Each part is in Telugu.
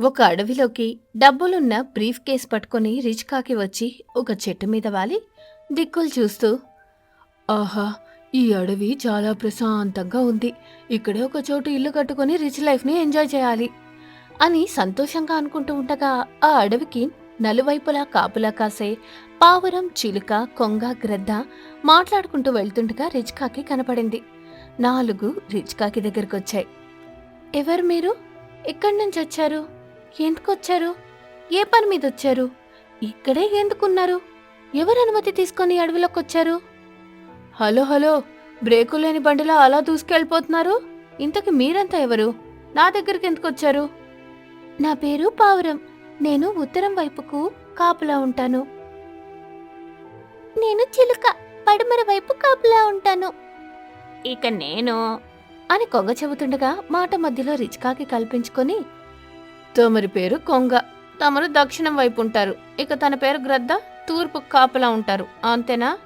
ఒక అడవిలోకి డబ్బులున్న బ్రీఫ్ కేస్ పట్టుకొని రిచ్కాకి వచ్చి ఒక చెట్టు మీద వాలి దిక్కులు చూస్తూ ఆహా ఈ అడవి చాలా ప్రశాంతంగా ఉంది. ఇక్కడే ఒక చోటు ఇల్లు కట్టుకొని రిచ్ లైఫ్ని ఎంజాయ్ చేయాలి అని సంతోషంగా అనుకుంటూ ఉండగా ఆ అడవికి నలువైపులా కాపులా కాసే పావురం చిలుక కొంగ గ్రద్ద మాట్లాడుకుంటూ వెళ్తుండగా రిచ్కాకి కనపడింది. నాలుగు రిచ్కాకి దగ్గరకొచ్చాయి. ఎవరు మీరు? ఎక్కడి నుంచి వచ్చారు? ఎందుకు వచ్చారు ఏ పని మీద వచ్చారు ఇక్కడే ఎందుకున్నారు? ఎవరు అనుమతి తీసుకొని అడవిలోకి వచ్చారు హలో హలో బ్రేకు లేని బండిలో అలా దూసుకెళ్ళిపోతున్నారు? ఇంతకు మీరంతా ఎవరు? నా దగ్గరికి ఎందుకు వచ్చారు నా పేరు పావురం. నేను ఉత్తరం వైపుకు కాపులా ఉంటాను. నేను చిలుక పడమర వైపు కాపులా ఉంటాను. ఇక నేను. అని కొంగ చెబుతుండగా మాట మధ్యలో రిచ్కాకి కల్పించుకొని తమరి పేరు కొంగ. తమరు దక్షిణం వైపు ఉంటారు. ఇక తన పేరు గ్రద్ద తూర్పు కాపలా ఉంటారు. అంతేనా?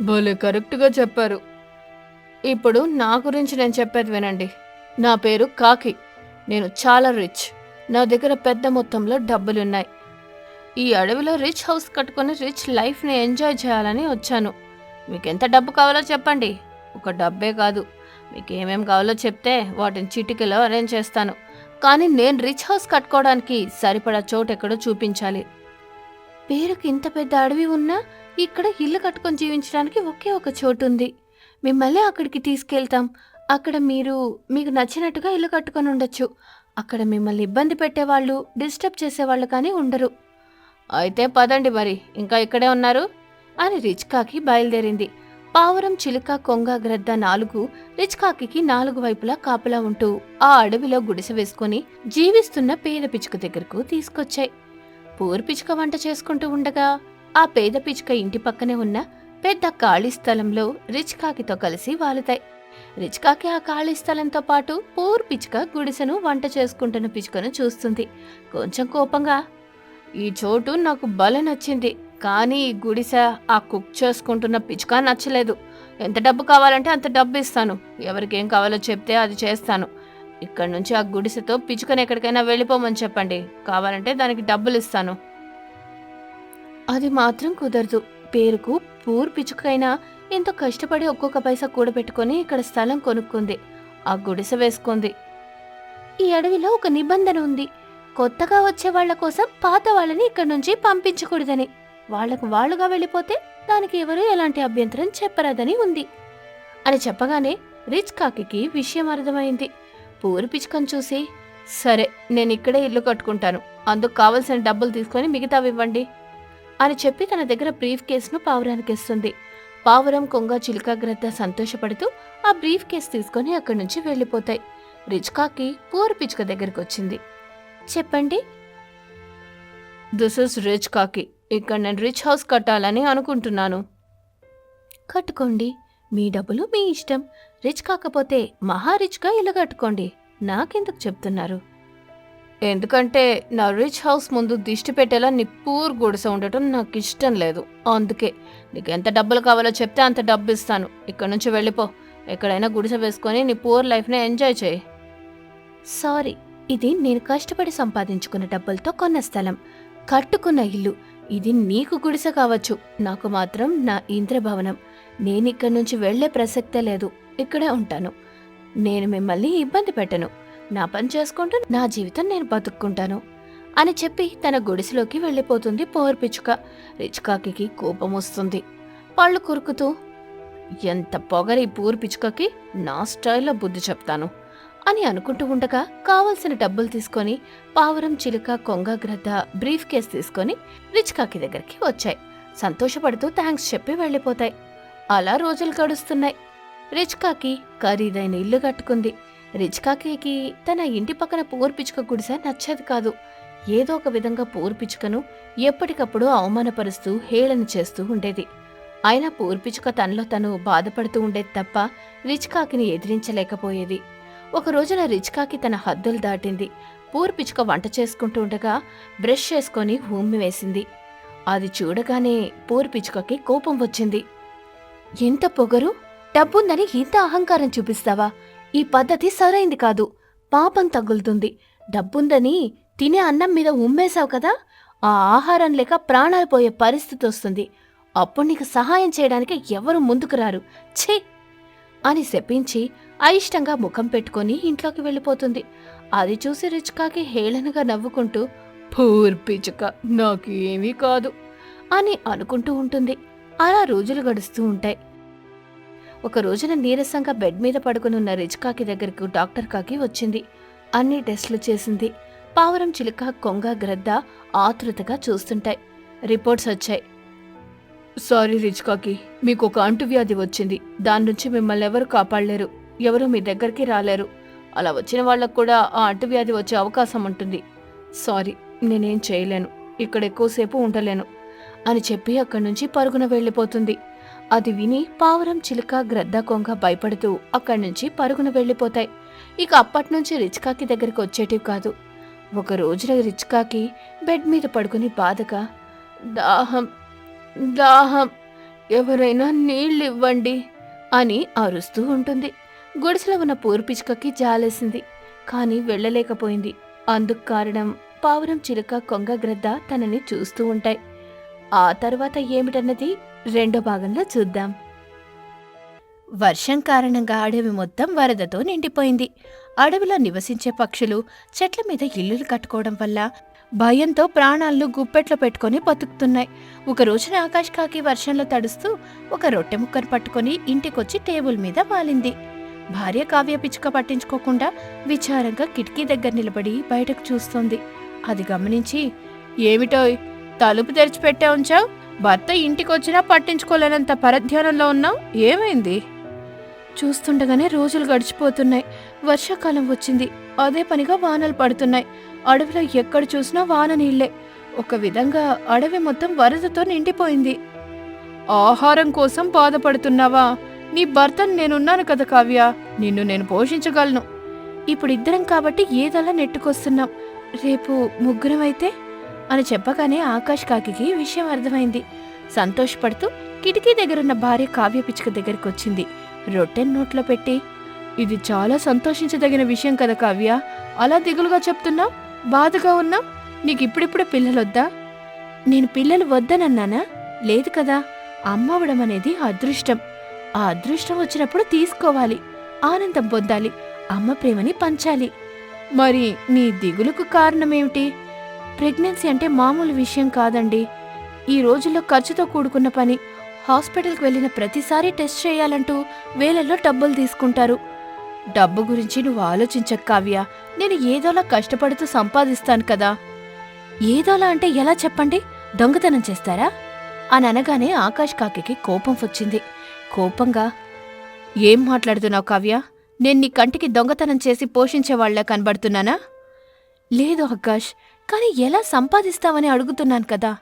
భలే కరెక్ట్గా చెప్పారు. ఇప్పుడు నా గురించి నేను చెప్పేది వినండి. నా పేరు కాకి. నేను చాలా రిచ్. నా దగ్గర పెద్ద మొత్తంలో డబ్బులున్నాయి. ఈ అడవిలో రిచ్ హౌస్ కట్టుకొని రిచ్ లైఫ్ని ఎంజాయ్ చేయాలని వచ్చాను. మీకు ఎంత డబ్బు కావాలో చెప్పండి. ఒక డబ్బే కాదు. మీకు ఏమేమి కావాలో చెప్తే వాటిని చిటికలో అరేంజ్ చేస్తాను. కానీ నేను రిచ్ హౌస్ కట్టుకోవడానికి సరిపడా చోటు ఎక్కడో చూపించాలి. పేరుకి ఇంత పెద్ద అడవి ఉన్నా ఇక్కడ ఇల్లు కట్టుకొని జీవించడానికి ఒకే ఒక చోటు ఉంది మిమ్మల్ని అక్కడికి తీసుకెళ్తాం. అక్కడ మీరు మీకు నచ్చినట్టుగా ఇల్లు కట్టుకొని ఉండొచ్చు. అక్కడ మిమ్మల్ని ఇబ్బంది పెట్టేవాళ్ళు డిస్టర్బ్ చేసేవాళ్ళు కానీ ఉండరు. అయితే పదండి మరి ఇంకా ఇక్కడే ఉన్నారు? అని రిచ్ కాకి బయలుదేరింది. పావురం చిలుక కొంగ గ్రద్ద నాలుగు రిచ్కాకి నాలుగు వైపులా కాపలా ఉంటూ ఆ అడవిలో గుడిసె వేసుకొని జీవిస్తున్న పేద పిచ్చుక దగ్గరకు తీసుకొచ్చాయి. పూర్ పిచ్చుక వంట చేసుకుంటూ ఉండగా ఆ పేద పిచ్చుక ఇంటి పక్కనే ఉన్న పెద్ద ఖాళీ స్థలంలో రిచ్కాకితో కలిసి వాలుతాయి. రిచ్కాకి ఆ ఖాళీ స్థలంతో పాటు పూర్ పిచ్చుక గుడిసెను వంట చేసుకుంటున్న పిచ్చుకను చూస్తుంది. కొంచెం కోపంగా ఈ చోటు నాకు బలం నచ్చింది. కానీ ఈ గుడిసె ఆ కుక్ చేసుకుంటున్న పిచ్చుక నచ్చలేదు. ఎంత డబ్బు కావాలంటే అంత డబ్బు ఇస్తాను. ఎవరికేం కావాలో చెప్తే అది చేస్తాను. ఇక్కడ నుంచి ఆ గుడిసెతో పిచ్చుకని ఎక్కడికైనా వెళ్ళిపోమని చెప్పండి. కావాలంటే దానికి డబ్బులు ఇస్తాను. అది మాత్రం కుదరదు. పేరుకు పూర్ పిచ్చుకైనా ఎంతో కష్టపడి ఒక్కొక్క పైసా కూడబెట్టుకొని ఇక్కడ స్థలం కొనుక్కుంది. ఆ గుడిసె వేసుకుంది. ఈ అడవిలో ఒక నిబంధన ఉంది. కొత్తగా వచ్చే వాళ్ళ కోసం పాత వాళ్ళని ఇక్కడ నుంచి పంపించకూడదని. వాళ్ళకు వాళ్ళుగా వెళ్ళిపోతే దానికి ఎవరూ ఎలాంటి అభ్యంతరం చెప్పరాదని ఉంది. అని చెప్పగానే రిచ్ కాకికి విషయం అర్థమైంది. పూరి పిచ్చుకను చూసి సరే నేను ఇక్కడే ఇల్లు కట్టుకుంటాను. అందుకు కావలసిన డబ్బులు తీసుకొని మిగతావి ఇవ్వండి అని చెప్పి తన దగ్గర బ్రీఫ్ కేసును పావురానికి ఇస్తుంది పావురం కొంగ చిలుక సంతోషపడుతూ ఆ బ్రీఫ్ కేస్ తీసుకొని అక్కడి నుంచి వెళ్ళిపోతాయి. రిచ్ కాకి పూర్ పిచ్చుక దగ్గరికి వచ్చింది చెప్పండి. దిస్ ఇస్ రిచ్ కాకి. ఇక్కడ నేను రిచ్ హౌస్ కట్టాలని అనుకుంటున్నాను. కట్టుకోండి. మీ డబ్బులు మీ ఇష్టం. రిచ్ కాకపోతే మహా రిచ్గా ఇల్లు కట్టుకోండి. నాకెందుకు చెప్తున్నారు? ఎందుకంటే నా రిచ్ హౌస్ ముందు దిష్టి పెట్టేలా నీ పూర్ గుడిసె ఉండటం నాకు ఇష్టం లేదు. అందుకే నీకు ఎంత డబ్బులు కావాలో చెప్తే అంత డబ్బు ఇస్తాను ఇక్కడ నుంచి వెళ్ళిపో. ఎక్కడైనా గుడిసె వేసుకొని నీ పూర్ లైఫ్ని ఎంజాయ్ చేయి. సారీ ఇది నేను కష్టపడి సంపాదించుకున్న డబ్బులతో కొన్న స్థలం. కట్టుకున్న ఇల్లు. ఇది నీకు గుడిసె కావచ్చు. నాకు మాత్రం నా ఇంద్రభవనం. నేనిక్కడి నుంచి వెళ్ళే ప్రసక్తే లేదు. ఇక్కడే ఉంటాను. నేను మిమ్మల్ని ఇబ్బంది పెట్టను. నా పని చేసుకుంటూ నా జీవితం నేను బతుక్కుంటాను. అని చెప్పి తన గుడిసెలోకి వెళ్ళిపోతుంది పోర్ పిచ్చుక. రిచ్కాకి కోపం వస్తుంది. పళ్ళు కురుకుతూ ఎంత పొగరి పూర్ పిచ్చుకకి? నా స్టైల్లో బుద్ధి చెప్తాను. అని అనుకుంటూ ఉండగా కావలసిన డబ్బులు తీసుకొని పావురం చిలుక కొంగ గ్రద్ద బ్రీఫ్ కేస్ తీసుకొని రిచ్ కాకి దగ్గరికి వచ్చాయి. సంతోషపడుతూ థ్యాంక్స్ చెప్పి వెళ్ళిపోతాయి. అలా రోజులు గడుస్తున్నాయి. రిచ్ కాకి ఖరీదైన ఇల్లు కట్టుకుంది. రిచ్ కాకి తన ఇంటి పక్కన పూర్పిచ్చుక గుడిసె నచ్చేది కాదు. ఏదో ఒక విధంగా పూర్పిచ్చుకను ఎప్పటికప్పుడు అవమానపరుస్తూ హేళన చేస్తూ ఉండేది. అయినా పూర్పిచ్చుక తనలో తను బాధపడుతూ ఉండేది తప్ప రిచ్ కాకిని ఎదిరించలేకపోయేది. ఒక రోజున రిచ్కాకి తన హద్దులు దాటింది. పూర్ పిచ్చుక వంట చేసుకుంటూ ఉండగా బ్రష్ చేసుకొని భూమి వేసింది. అది చూడగానే పూర్ పిచ్చుకకి కోపం వచ్చింది. ఎంత పొగరు? డబ్బుందని ఇంత అహంకారం చూపిస్తావా? ఈ పద్ధతి సరైంది కాదు. పాపం తగులుతుంది. డబ్బుందని తినే అన్నం మీద ఉమ్మేశావు కదా? ఆ ఆహారం లేక ప్రాణాలు పోయే పరిస్థితి వస్తుంది. అప్పుడు నీకు సహాయం చేయడానికి ఎవరు ముందుకు రారు. ఛీ! అని శపించి అయిష్టంగా ముఖం పెట్టుకొని ఇంట్లోకి వెళ్ళిపోతుంది. అది చూసి రిచ్కాకి హేళనగా నవ్వుకుంటూ పూర్ పిచుక నాకు ఏమీ కాదు అని అనుకుంటూ ఉంటుంది. అలా రోజులు గడుస్తూ ఉంటాయి. ఒక రోజున నీరసంగా బెడ్ మీద పడుకుని ఉన్న రిచ్కాకి దగ్గరకు డాక్టర్ కాకి వచ్చింది. అన్ని టెస్టులు చేసింది. పావురం చిలుక కొంగ గ్రద్ద ఆతృతగా చూస్తుంటాయి. రిపోర్ట్స్ వచ్చాయి. సారీ రిచ్కాకి మీకు ఒక అంటువ్యాధి వచ్చింది. దాని నుంచి మిమ్మల్ని ఎవరు కాపాడలేరు. ఎవరూ మీ దగ్గరికి రాలేరు. అలా వచ్చిన వాళ్ళకు కూడా ఆ అంటువ్యాధి వచ్చే అవకాశం ఉంటుంది. సారీ నేనేం చేయలేను. ఇక్కడ ఎక్కువసేపు ఉండలేను. అని చెప్పి అక్కడి నుంచి పరుగున వెళ్ళిపోతుంది. అది విని పావురం చిలుక గ్రద్ద కొంగ భయపడుతూ అక్కడి నుంచి పరుగున వెళ్ళిపోతాయి. ఇక అప్పటి నుంచి రిచ్కాకి దగ్గరికి వచ్చేటివి కాదు. ఒక రోజున రిచ్కాకి బెడ్ మీద పడుకుని బాధగా దాహం దాహం ఎవరైనా నీళ్ళు ఇవ్వండి అని అరుస్తూ ఉంటుంది. గుడిసెలో ఉన్న పూర్పిచుకకి జాలేసింది. కానీ వెళ్ళలేకపోయింది. అందుకు కారణం పావురం చిలుక కొంగ గ్రద్ద తనని చూస్తూ ఉంటాయి. ఆ తర్వాత ఏమిటన్నది రెండో భాగంలో చూద్దాం. వర్షం కారణంగా అడవి మొత్తం వరదతో నిండిపోయింది. అడవిలో నివసించే పక్షులు చెట్ల మీద ఇల్లులు కట్టుకోవడం వల్ల భయంతో ప్రాణాలను గుప్పెట్లో పెట్టుకొని బతుకుతున్నాయి. ఒక రోజున ఆకాష్ కాకి వర్షంలో తడుస్తూ ఒక రొట్టె ముక్కను పట్టుకొని ఇంటికొచ్చి టేబుల్ మీద వాలింది. భార్య కావ్య పిచ్చుక పట్టించుకోకుండా విచారంగా కిటికీ దగ్గర నిలబడి బయటకు చూస్తోంది. అది గమనించి ఏమిటోయ్ తలుపు తెరిచిపెట్టే ఉంచావు? భర్త ఇంటికొచ్చినా పట్టించుకోలేనంత పరధ్యానంలో ఉన్నావు? ఏమైంది? చూస్తుండగానే రోజులు గడిచిపోతున్నాయి. వర్షాకాలం వచ్చింది. అదే పనిగా వానలు పడుతున్నాయి. అడవిలో ఎక్కడ చూసినా వాన నీళ్ళే ఒక విధంగా అడవి మొత్తం వరదతో నిండిపోయింది. ఆహారం కోసం బాధపడుతున్నావా? నీ భర్తను నేనున్నాను కదా కావ్య. నిన్ను నేను పోషించగలను. ఇప్పుడు ఇద్దరం కాబట్టి ఏదలా నెట్టుకొస్తున్నాం. రేపు ముగ్గురం అయితే అని చెప్పగానే ఆకాష్ కాకికి విషయం అర్థమైంది. సంతోషపడుతూ కిటికీ దగ్గరున్న భార్య కావ్య పిచ్చుక దగ్గరికి వచ్చింది రొట్టెన్ నోట్లో పెట్టి ఇది చాలా సంతోషించదగిన విషయం కదా కావ్య. అలా దిగులుగా చెప్తున్నావు? బాధగా ఉన్నాం నీకు ఇప్పుడిప్పుడే పిల్లలొద్దా? నేను పిల్లలు వద్దనన్నానా? లేదు కదా. అమ్మవడం అనేది అదృష్టం. ఆ అదృష్టం వచ్చినప్పుడు తీసుకోవాలి. ఆనందం పొందాలి. అమ్మ ప్రేమని పంచాలి. మరి నీ దిగులుకు కారణమేమిటి? ప్రెగ్నెన్సీ అంటే మామూలు విషయం కాదండి. ఈ రోజుల్లో ఖర్చుతో కూడుకున్న పని హాస్పిటల్కి వెళ్ళిన ప్రతిసారి టెస్ట్ చేయాలంటూ వేలల్లో డబ్బులు తీసుకుంటారు. డబ్బు గురించి నువ్వు ఆలోచించక కావ్య. నేను ఏదోలా కష్టపడుతూ సంపాదిస్తాను కదా. ఏదోలా అంటే ఎలా చెప్పండి? దొంగతనం చేస్తారా? అని అనగానే ఆకాష్ కాకి కోపం వచ్చింది. కోపంగా ఏం మాట్లాడుతున్నావు కావ్య? నేను నీ కంటికి దొంగతనం చేసి పోషించేవాళ్ళా కనబడుతున్నానా? లేదు ఆకాష్ కానీ ఎలా సంపాదిస్తావని అడుగుతున్నాను కదా.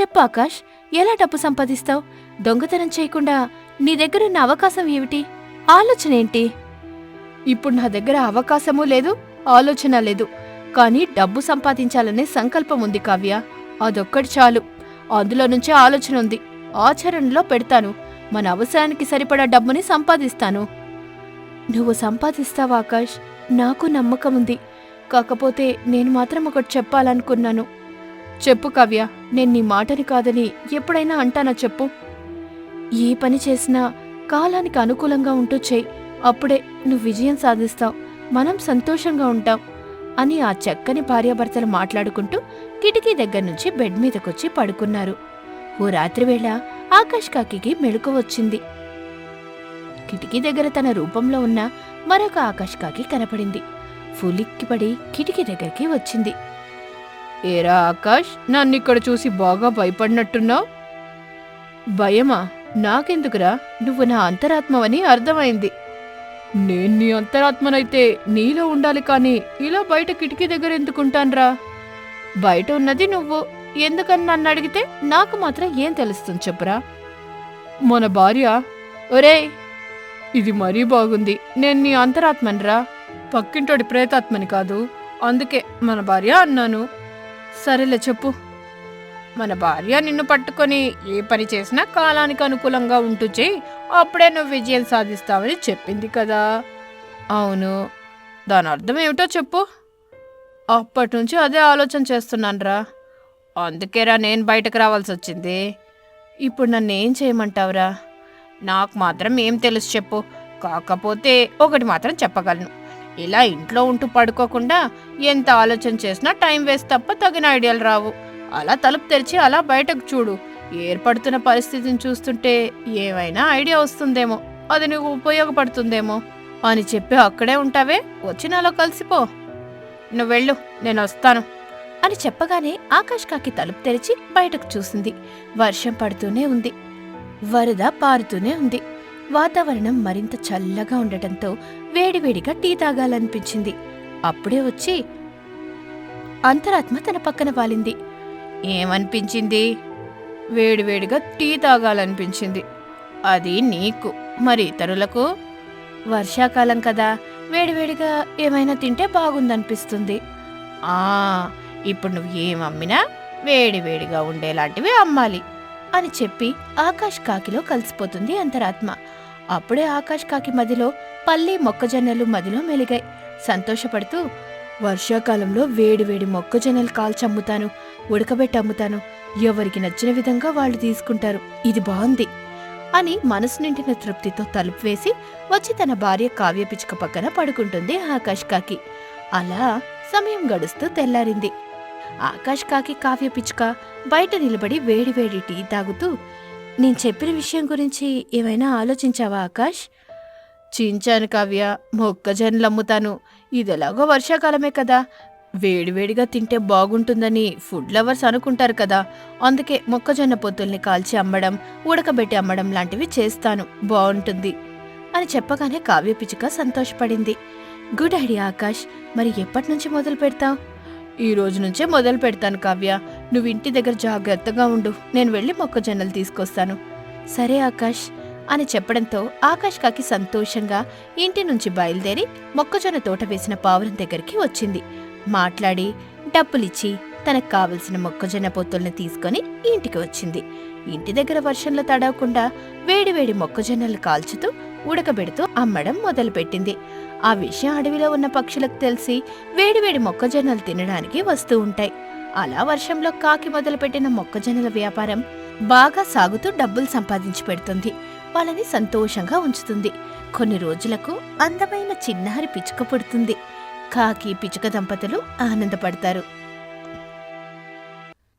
చెప్పు ఆకాష్ ఎలా డబ్బు సంపాదిస్తావు? దొంగతనం చేయకుండా నీ దగ్గరున్న అవకాశం ఏమిటి? ఆలోచన ఏంటి? ఇప్పుడు నా దగ్గర అవకాశమూ లేదు ఆలోచన లేదు. కానీ డబ్బు సంపాదించాలనే సంకల్పం ఉంది కావ్య. అదొక్కటి చాలు. అందులో నుంచే ఆలోచన ఉంది. ఆచరణలో పెడతాను. మన అవసరానికి సరిపడా డబ్బుని సంపాదిస్తాను. నువ్వు సంపాదిస్తావు ఆకాష్? నాకు నమ్మకం ఉంది. కాకపోతే నేను మాత్రం ఒకటి చెప్పాలనుకున్నాను. చెప్పు కావ్య నేను నీ మాటని కాదని ఎప్పుడైనా అంటానా చెప్పు? ఏ పని చేసినా కాలానికి అనుకూలంగా ఉంటూ చేయి. అప్పుడే నువ్వు విజయం సాధిస్తావు. మనం సంతోషంగా ఉంటాం అని ఆ చక్కని భార్యాభర్తలు మాట్లాడుకుంటూ కిటికీ దగ్గర నుంచి బెడ్ మీదకొచ్చి పడుకున్నారు. ఓ రాత్రివేళ ఆకాష్ కాకి మెళుకు వచ్చింది. కిటికీ దగ్గర తన రూపంలో ఉన్న మరొక ఆకాష్ కాకి కనపడింది. ఫులిక్కిపడి కిటికీ దగ్గరికి వచ్చింది. ఏరా ఆకాష్ నన్ను ఇక్కడ చూసి బాగా భయపడినట్టున్నావు? భయమా? నాకెందుకురా? నువ్వు నా అంతరాత్మవని అర్థమైంది. నేను నీ అంతరాత్మనైతే నీలో ఉండాలి కానీ ఇలా బయట కిటికీ దగ్గర ఎందుకుంటాన్రా బయట ఉన్నది నువ్వు. ఎందుకని నన్ను అడిగితే నాకు మాత్రం ఏం తెలుస్తుంది చెప్పురా? మన భార్య ఒరేయ్ ఇది మరీ బాగుంది. నేను నీ అంతరాత్మనిరా. పక్కింటోడి ప్రేతాత్మని కాదు. అందుకే మన భార్య అన్నాను. సరేలే చెప్పు. మన భార్య నిన్ను పట్టుకొని ఏ పని చేసినా కాలానికి అనుకూలంగా ఉంటూ చేయి. అప్పుడే నువ్వు విజయం సాధిస్తావని చెప్పింది కదా. అవును. దాని అర్థం ఏమిటో చెప్పు. అప్పటి నుంచి అదే ఆలోచన చేస్తున్నానురా. అందుకేరా నేను బయటకు రావాల్సి వచ్చింది. ఇప్పుడు నన్ను ఏం చేయమంటావురా? నాకు మాత్రం ఏం తెలుసు చెప్పు. కాకపోతే ఒకటి మాత్రం చెప్పగలను. ఇలా ఇంట్లో ఉంటూ పడుకోకుండా ఎంత ఆలోచన చేసినా టైం వేస్ట్ తప్ప తగిన ఐడియాలు రావు. అలా తలుపు తెరిచి అలా బయటకు చూడు. ఏర్పడుతున్న పరిస్థితిని చూస్తుంటే ఏమైనా ఐడియా వస్తుందేమో. అది నీకు ఉపయోగపడుతుందేమో. అని చెప్పి అక్కడే ఉంటావే? వచ్చి నాలో కలిసిపో. నువ్వు వెళ్ళు నేను వస్తాను. అని చెప్పగానే ఆకాష్ కాకి తలుపు తెరిచి బయటకు చూసింది. వర్షం పడుతూనే ఉంది. వరద పారుతూనే ఉంది. వాతావరణం మరింత చల్లగా ఉండటంతో వేడివేడిగా టీ తాగాలనిపించింది. అప్పుడే వచ్చి అంతరాత్మ తన పక్కన వాలింది. ఏమనిపించింది? వేడివేడిగా టీ తాగాలనిపించింది. అది నీకు మరి ఇతరులకు? వర్షాకాలం కదా వేడివేడిగా ఏమైనా తింటే బాగుందనిపిస్తుంది. ఆ ఇప్పుడు నువ్వు ఏం అమ్మినా వేడివేడిగా ఉండేలాంటివి అమ్మాలి అని చెప్పి ఆకాష్ కాకిలో కలిసిపోతుంది అంతరాత్మ. అప్పుడే ఆకాష్ కాకి మదిలో పల్లి మొక్కజొన్నలు మదిలో మెలిగాయి. సంతోషపడుతూ వర్షాకాలంలో వేడివేడి మొక్కజొన్నలు కాల్చి అమ్ముతాను ఉడకబెట్టి అమ్ముతాను ఎవరికి నచ్చిన విధంగా వాళ్ళు తీసుకుంటారు. ఇది బాగుంది అని మనసు నిండిన తృప్తితో తలుపు వేసి వచ్చి తన భార్య కావ్య పిచ్చుక పక్కన పడుకుంటుంది ఆకాష్ కాకి. అలా సమయం గడుస్తూ తెల్లారింది. ఆకాష్ కాకి కావ్య పిచ్చుక బయట నిలబడి వేడివేడి టీ తాగుతూ నేను చెప్పిన విషయం గురించి ఏమైనా ఆలోచించావా ఆకాష్? చించాను కావ్య మొక్కజొన్నలు అమ్ముతాను. ఇదెలాగో వర్షాకాలమే కదా. వేడివేడిగా తింటే బాగుంటుందని ఫుడ్ లవర్స్ అనుకుంటారు కదా. అందుకే మొక్కజొన్న పొత్తుల్ని కాల్చి అమ్మడం ఉడకబెట్టి అమ్మడం లాంటివి చేస్తాను. బాగుంటుంది. అని చెప్పగానే కావ్య పిచ్చుక సంతోషపడింది. Good idea Akash. మరి ఎప్పటి నుంచి మొదలు పెడతావు? ఈ రోజు నుంచే మొదలు పెడతాను కావ్య. నువ్వు ఇంటి దగ్గర జాగ్రత్తగా ఉండు. నేను వెళ్ళి మొక్కజొన్నలు తీసుకొస్తాను. సరే ఆకాష్ అని చెప్పడంతో ఆకాష్ కాకి సంతోషంగా ఇంటి నుంచి బయలుదేరి మొక్కజొన్న తోట వేసిన పావురం దగ్గరికి వచ్చింది. మాట్లాడి డబ్బులిచ్చి తనకు కావలసిన మొక్కజొన్న పొత్తుల్ని తీసుకొని ఇంటికి వచ్చింది. ఇంటి దగ్గర వర్షంలో తడవకుండా వేడివేడి మొక్కజొన్నలు కాల్చుతూ ఉడకబెడుతూ అమ్మడం మొదలుపెట్టింది. ఆ విషయం అడవిలో ఉన్న పక్షులకు తెలిసి వేడివేడి మొక్కజొన్నలు తినడానికి వస్తూ ఉంటాయి. అలా వర్షంలో కాకి మొదలుపెట్టిన మొక్కజొన్నల వ్యాపారం బాగా సాగుతూ డబ్బులు సంపాదించి పెడుతుంది. వాళ్ళని సంతోషంగా ఉంచుతుంది. కొన్ని రోజులకు అందమైన చిన్నారి పిచ్చుక పుడుతుంది. కాకి పిచ్చుక దంపతులు ఆనందపడతారు.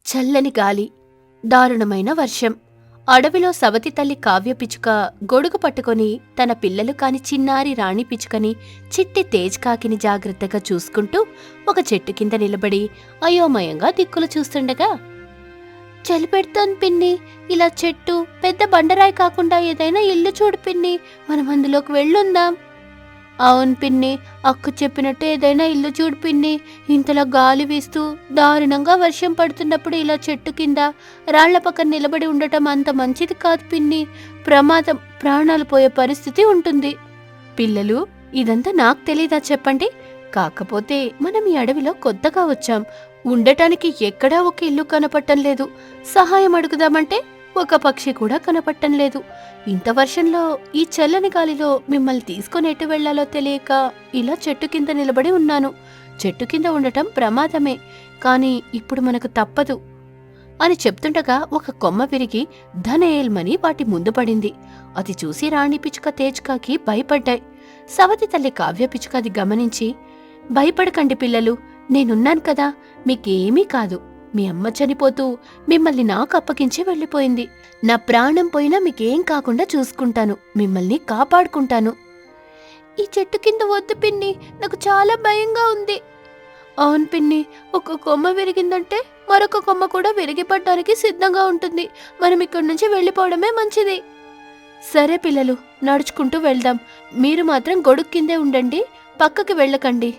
చల్లని గాలి దారుణమైన వర్షం. అడవిలో సవతి తల్లి కావ్య పిచ్చుక గొడుగు పట్టుకొని తన పిల్లలు కాని చిన్నారి రాణి పిచ్చుకని చిట్టి తేజ్ కాకిని జాగ్రత్తగా చూసుకుంటూ ఒక చెట్టు కింద నిలబడి అయోమయంగా దిక్కులు చూస్తుండగా చలి పిన్ని. ఇలా చెట్టు పెద్ద బండరాయి కాకుండా ఏదైనా ఇల్లు చూడు పిన్ని. మనం అందులోకి వెళ్ళుందాం. అవును పిన్ని అక్కు చెప్పినట్టు ఏదైనా ఇల్లు చూడు పిన్ని. ఇంతలా గాలి వీస్తూ దారుణంగా వర్షం పడుతున్నప్పుడు ఇలా చెట్టు కింద రాళ్ళ పక్కన నిలబడి ఉండటం అంత మంచిది కాదు పిన్ని. ప్రమాదం ప్రాణాలు పోయే పరిస్థితి ఉంటుంది. పిల్లలు ఇదంతా నాకు తెలీదా చెప్పండి? కాకపోతే మనం ఈ అడవిలో కొత్తగా వచ్చాం. ఉండటానికి ఎక్కడా ఒక ఇల్లు కనపట్టం లేదు. సహాయం అడుగుదామంటే ఒక పక్షి కూడా కనపట్టం లేదు. ఇంత వర్షంలో ఈ చల్లని గాలిలో మిమ్మల్ని తీసుకొని ఎటు వెళ్ళాలో తెలియక ఇలా చెట్టు కింద నిలబడి ఉన్నాను. చెట్టు కింద ఉండటం ప్రమాదమే కానీ ఇప్పుడు మనకు తప్పదు అని చెప్తుండగా ఒక కొమ్మ విరిగి ధనేల్మని వాటి ముందు పడింది. అది చూసి రాణి పిచ్చుక తేజ్కాకి భయపడ్డాయి. సవతి తల్లి కావ్య పిచ్చుక అది గమనించి భయపడకండి పిల్లలు నేనున్నాను కదా మీకేమీ కాదు. మీ అమ్మ చనిపోతూ మిమ్మల్ని నాకు అప్పగించి వెళ్ళిపోయింది. నా ప్రాణం పోయినా మీకేం కాకుండా చూసుకుంటాను. మిమ్మల్ని కాపాడుకుంటాను. ఈ చెట్టు కింద వద్దు పిన్ని. నాకు చాలా భయంగా ఉంది. అవును పిన్ని ఒక కొమ్మ విరిగిందంటే మరొక కొమ్మ కూడా విరిగిపడడానికి సిద్ధంగా ఉంటుంది. మనం ఇక్కడి నుంచి వెళ్ళిపోవడమే మంచిది. సరే పిల్లలు నడుచుకుంటూ వెళ్దాం. మీరు మాత్రం గొడుగు కిందే ఉండండి. పక్కకి వెళ్ళకండి.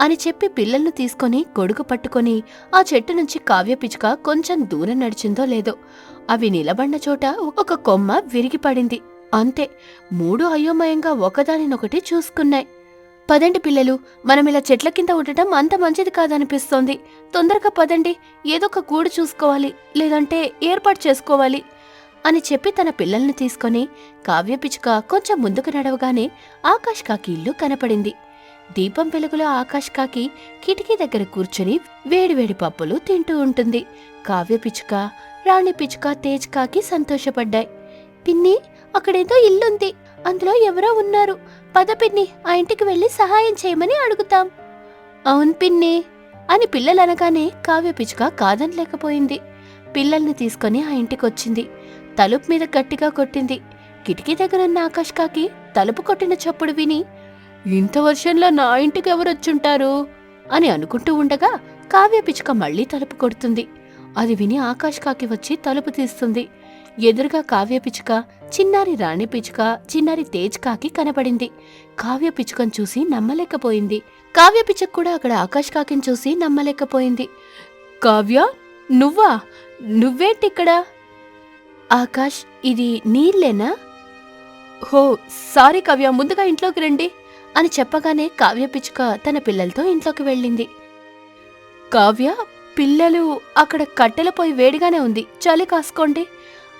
అని చెప్పి పిల్లల్ని తీసుకొని గొడుగు పట్టుకొని ఆ చెట్టు నుంచి కావ్యపిచుక కొంచెం దూరం నడిచిందో లేదో అవి నిలబడిన చోట ఒక కొమ్మ విరిగిపడింది అంతే మూడు అయోమయంగా ఒకదానినొకటి చూసుకున్నాయి. పదండి పిల్లలు మనం ఇలా చెట్ల కింద ఉండటం అంత మంచిది కాదనిపిస్తోంది. తొందరగా పదండి ఏదో ఒక గూడు చూసుకోవాలి లేదంటే ఏర్పాటు చేసుకోవాలి అని చెప్పి తన పిల్లల్ని తీసుకొని కావ్యపిచుక కొంచెం ముందుకు నడవగానే ఆకాష్ కాకి ఇల్లు కనపడింది. దీపం వెలుగులో ఆకాష్ కాకి కిటికీ దగ్గర కూర్చుని వేడివేడి పప్పులు తింటూ ఉంటుంది. కావ్య పిచ్చుక రాణి పిచ్చుక తేజ్ కాకి సంతోషపడ్డాయి. పిన్ని అక్కడేదో ఇల్లుంది. అందులో ఎవరో ఉన్నారు. పద పిన్ని ఆ ఇంటికి వెళ్ళి సహాయం చేయమని అడుగుతాం. అవును పిన్ని అని పిల్లలు అనగానే కావ్య పిచ్చుక కాదనలేకపోయింది. పిల్లల్ని తీసుకొని ఆ ఇంటికొచ్చింది. తలుపు మీద గట్టిగా కొట్టింది. కిటికీ దగ్గర ఉన్న ఆకాష్ కాకి తలుపు కొట్టిన చప్పుడు విని ఇంత వర్షంలో నా ఇంటికి ఎవరొచ్చుంటారు? అని అనుకుంటూ ఉండగా కావ్య పిచ్చుక మళ్ళీ తలుపు కొడుతుంది. అది విని ఆకాష్ కాకి వచ్చి తలుపు తీస్తుంది. ఎదురుగా కావ్య పిచ్చుక చిన్నారి రాణి పిచ్చుక చిన్నారి తేజ్ కాకి కనపడింది కావ్య పిచ్చుకను చూసి నమ్మలేకపోయింది. కావ్య పిచ్చుక కూడా అక్కడ ఆకాష్ కాకిని చూసి నమ్మలేకపోయింది. కావ్య నువ్వా? నువ్వేంటిక్కడ? ఆకాష్ ఇది నీళ్ళేనా? హో సారీ కావ్య ముందుగా ఇంట్లోకి రండి. అని చెప్పగానే కావ్య పిచ్చుక తన పిల్లలతో ఇంట్లోకి వెళ్ళింది. కావ్య పిల్లలు అక్కడ కట్టెల పొయ్యి వేడిగానే ఉంది చలి కాసుకోండి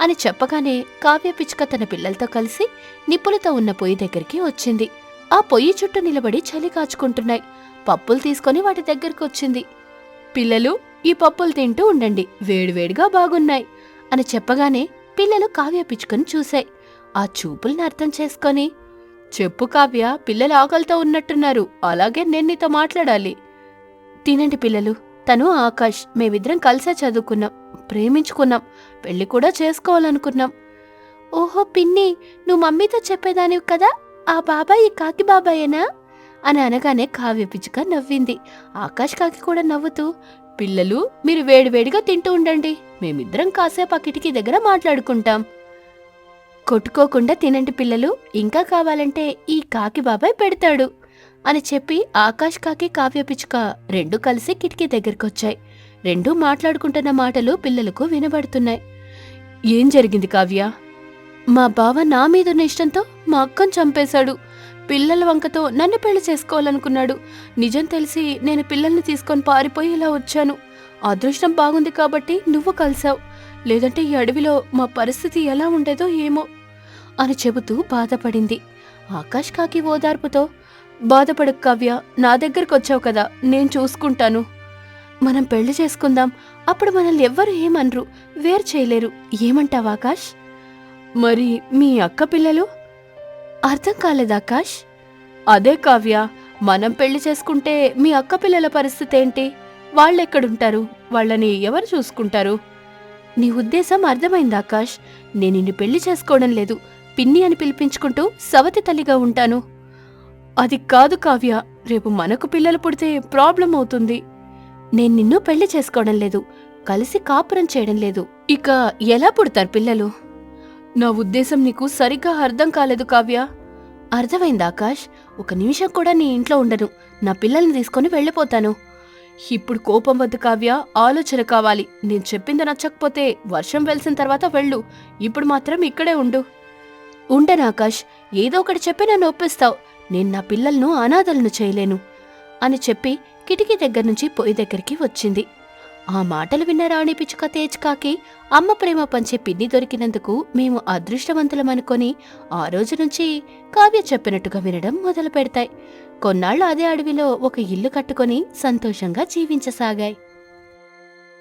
అని చెప్పగానే కావ్య పిచ్చుక తన పిల్లలతో కలిసి నిప్పులతో ఉన్న పొయ్యి దగ్గరికి వచ్చింది. ఆ పొయ్యి చుట్టూ నిలబడి చలి కాచుకుంటున్నాయి. పప్పులు తీసుకొని వాటి దగ్గరికి వచ్చింది. పిల్లలు ఈ పప్పులు తింటూ ఉండండి వేడివేడిగా బాగున్నాయి అని చెప్పగానే పిల్లలు కావ్య పిచ్చుకొని చూశాయి. ఆ చూపుల్ని అర్థం చేసుకొని చెప్పు కావ్య పిల్లలు ఆకలితో ఉన్నట్టున్నారు. అలాగే నేను నీతో మాట్లాడాలి. తినండి పిల్లలు. తను ఆకాష్ మేమిద్దరం కలిసే చదువుకున్నాం. ప్రేమించుకున్నాం. పెళ్ళి కూడా చేసుకోవాలనుకున్నాం. ఓహో పిన్ని నువ్వు మమ్మీతో చెప్పేదానివి కదా? ఆ బాబాయ్ ఈ కాకి బాబాయేనా? అని అనగానే కావ్య పిచ్చుక నవ్వింది. ఆకాష్ కాకి కూడా నవ్వుతూ పిల్లలు మీరు వేడివేడిగా తింటూ ఉండండి. మేమిద్దరం కాసేపు ఆ కిటికీ దగ్గర మాట్లాడుకుంటాం. కొట్టుకోకుండా తినండి పిల్లలు. ఇంకా కావాలంటే ఈ కాకి బాబాయ్ పెడతాడు అని చెప్పి ఆకాష్ కాకి కావ్య పిచ్చుక రెండు కలిసి కిటికీ దగ్గరకొచ్చాయి. రెండూ మాట్లాడుకుంటున్న మాటలు పిల్లలకు వినబడుతున్నాయి. ఏం జరిగింది కావ్య? మా బావ నా మీదున్న ఇష్టంతో మా అక్కను చంపేశాడు. పిల్లల వంకతో నన్ను పెళ్ళి చేసుకోవాలనుకున్నాడు. నిజం తెలిసి నేను పిల్లల్ని తీసుకొని పారిపోయి ఇలా వచ్చాను. అదృష్టం బాగుంది కాబట్టి నువ్వు కలిసావు లేదంటే ఈ అడవిలో మా పరిస్థితి ఎలా ఉండేదో ఏమో. అని చెబుతూ బాధపడింది. ఆకాష్ కాకి ఓదార్పుతో బాధపడకు కావ్య నా దగ్గరకు వచ్చావు కదా నేను చూసుకుంటాను. మనం పెళ్ళి చేసుకుందాం అప్పుడు మనల్ని ఎవ్వరు ఏమనరు వేరు చేయలేరు. ఏమంటావు ఆకాష్? మరి మీ అక్క పిల్లలు? అర్థం కాలేదు ఆకాష్. అదే కావ్య మనం పెళ్ళి చేసుకుంటే మీ అక్క పిల్లల పరిస్థితి ఏంటి? వాళ్ళెక్కడుంటారు? వాళ్ళని ఎవరు చూసుకుంటారు? నీ ఉద్దేశం అర్థమైంది ఆకాష్. నేను నిన్ను పెళ్ళి చేసుకోవడం లేదు. పిన్ని అని పిలిపించుకుంటూ సవతి తల్లిగా ఉంటాను. అది కాదు కావ్య రేపు మనకు పిల్లలు పుడితే ప్రాబ్లం అవుతుంది. నేను నిన్ను పెళ్ళి చేసుకోవడం లేదు కలిసి కాపురం చేయడం లేదు. ఇక ఎలా పుడతారు పిల్లలు? నా ఉద్దేశం నీకు సరిగ్గా అర్థం కాలేదు కావ్య. అర్థమైంది ఆకాష్ ఒక నిమిషం కూడా నీ ఇంట్లో ఉండను. నా పిల్లల్ని తీసుకొని వెళ్ళిపోతాను. ఇప్పుడు కోపం వద్దు కావ్య ఆలోచన కావాలి. నేను చెప్పింది నచ్చకపోతే వర్షం వెలిసిన తర్వాత వెళ్ళు. ఇప్పుడు మాత్రం ఇక్కడే ఉండు. ఉండను ఆకాష్ ఏదో ఒకటి చెప్పి నన్ను ఒప్పిస్తావు. నేను నా పిల్లలను అనాథలను చేయలేను అని చెప్పి కిటికీ దగ్గర నుంచి పొయ్యి దగ్గరికి వచ్చింది. ఆ మాటలు విన్న రాణి పిచ్చుక తేజ్కాకి అమ్మ ప్రేమ పంచే పిన్ని దొరికినందుకు మేము అదృష్టవంతులమనుకొని ఆ రోజు నుంచి కావ్య చెప్పినట్టుగా వినడం మొదలు పెడతాయి కొన్నాళ్ళు అదే అడవిలో ఒక ఇల్లు కట్టుకొని సంతోషంగా జీవించసాగాయి.